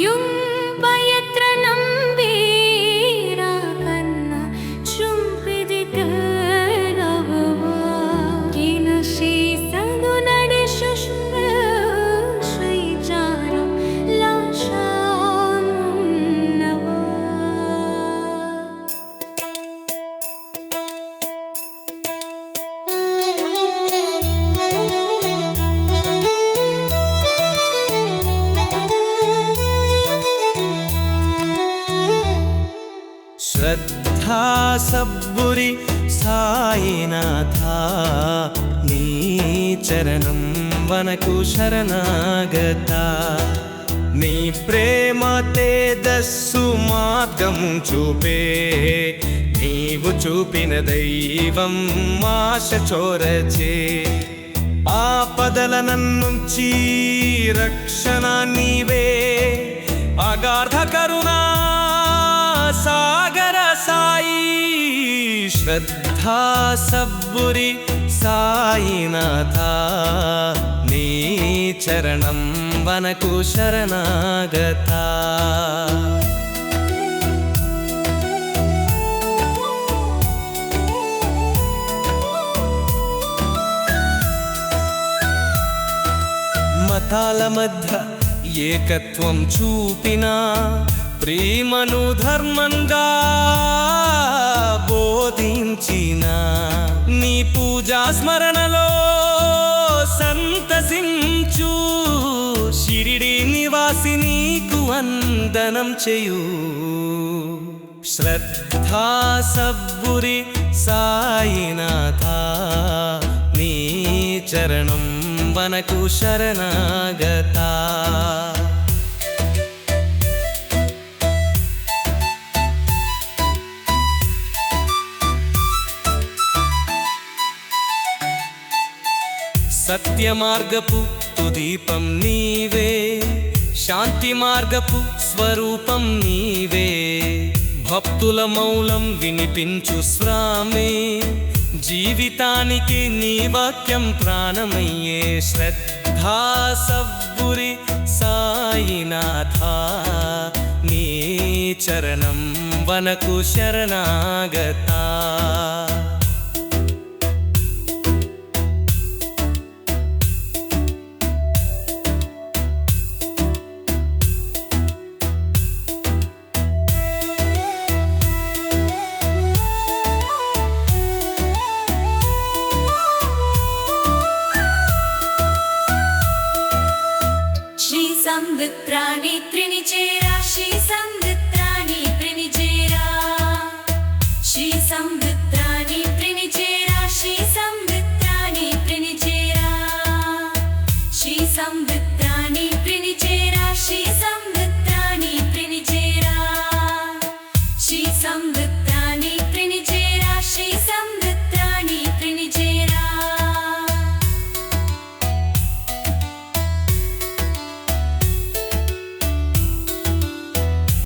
you శ్రద్ధా సబ్బురి సాయినాథ నీ చరణం వనకు శరణాగత. నీ ప్రేమ తేజస్సు మార్గం చూపే నీవు చూపిన దైవం ఆశ చోరచే. ఆపదల నన్నుంచి రక్షణ నీవే అగాధ కరుణ శ్రద్ధా సబ్బురి సాయినాథ నీ చరణం వనకు శరణాగత మతాల మధ్య ఏకత్వం చూపినా ప్రేమను ధర్మంగా ఉంచిన నీ పూజా స్మరణలో సంతసించు. షిరిడి నివాసి నీకు వందనం చేయు. శ్రద్ధా సబ్బురి సాయినాథ నీ చరణం వనకు శరణాగతా. సత్య మార్గపు తుదీపం నీవే. శాంతి మార్గపు స్వరూపం నీవే. భక్తుల మౌలం వినిపించు స్వామే. జీవితానికి నీ వాక్యం ప్రాణమయ్యే శ్రద్ధా సబ్బురి సాయినాథ. నీ చరణం వనకు శరణాగతా. मित्राणि त्रिणिचेरा श्री सन्द मित्राणि त्रिणिचेरा श्री सन्द